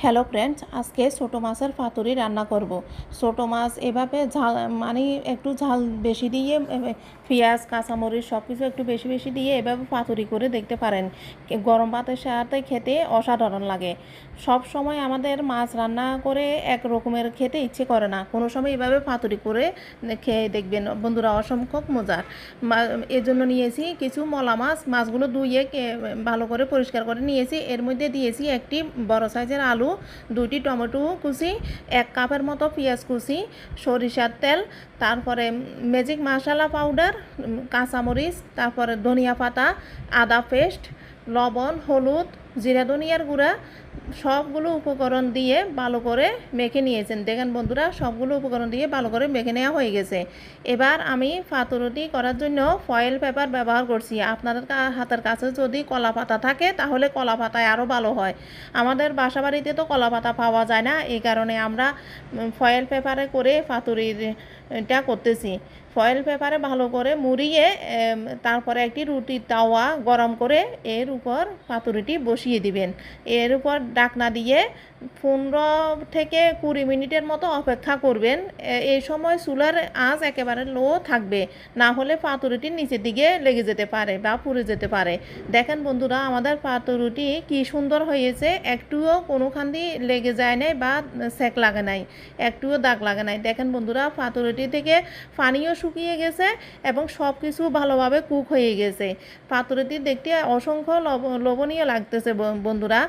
Hello friends, আজকে ছোটো মাছের পাতুরি রান্না করব। ছোটো মাছ এভাবে ঝাল মানে একটু ঝাল বেশি দিয়ে পেঁয়াজ, কাঁচামরিচ সব কিছু একটু বেশি বেশি দিয়ে এভাবে পাতুরি করে দেখতে পারেন। গরম ভাতের সাথে খেতে অসাধারণ লাগে। সব সময় আমাদের মাছ রান্না করে এক রকমের খেতে ইচ্ছে করে না। কোনো সময় এভাবে পাতুরি করে খেয়ে দেখবেন, বন্ধুরা অসংখ্য মজার। মা- এর জন্য নিয়েছি কিছু মলা মাছ। মাছগুলো ধুয়ে ভালো করে পরিষ্কার করে নিয়েছি। এর মধ্যে দিয়েছি একটি বড় সাইজের আলু। দুইটি টমেটো কুচি, এক কাপের মতো পেঁয়াজ কুচি, সরিষার তেল, তারপরে ম্যাজিক মশলা পাউডার কাঁচামরিচ, তারপরে ধনিয়া পাতা, আদা পেস্ট লবণ, হলুদ, জিরা, ধনিয়ার গুঁড়া সবগুলো উপকরণ দিয়ে ভালো করে মেখে নিয়েছেন। দেখেন বন্ধুরা, সবগুলো উপকরণ দিয়ে ভালো করে মেখে নেওয়া হয়ে গেছে। এবার আমি ফাতুরুটি করার জন্য ফয়েল পেপার ব্যবহার করছি। আপনাদের হাতের কাছে যদি কলা পাতা থাকে, তাহলে কলা পাতায় আরও ভালো হয়। আমাদের বাসা বাড়িতে তো কলা পাতা পাওয়া যায় না, এই কারণে আমরা ফয়েল পেপারে করে পাতুরিটা করতেছি। ফয়েল পেপারে ভালো করে মুড়িয়ে তারপরে একটি রুটির তাওয়া গরম করে এর উপর পাতুরিটি বসিয়ে দিবেন। এর উপর ডাকনা দিয়ে পনেরো থেকে কুড়ি মিনিটের মতো অপেক্ষা করবেন। এই সময় চুলার আঁচ একেবারে লো থাকবে, না হলে পাতুরিটি নিচের দিকে লেগে যেতে পারে বা পুড়ে যেতে পারে। দেখেন বন্ধুরা, আমাদের পাতুরুটি কি সুন্দর হয়েছে। একটুও কোনোখান দিয়ে লেগে যায় নাই বা সেক লাগে নাই, একটুও দাগ লাগে নাই। দেখেন বন্ধুরা, পাতুরিটি থেকে পানিও শুকিয়ে গেছে এবং সব কিছু ভালোভাবে কুক হয়ে গেছে। পাতুরিটি দেখতে অসংখ্য লবণীয় লাগতেছে বন্ধুরা।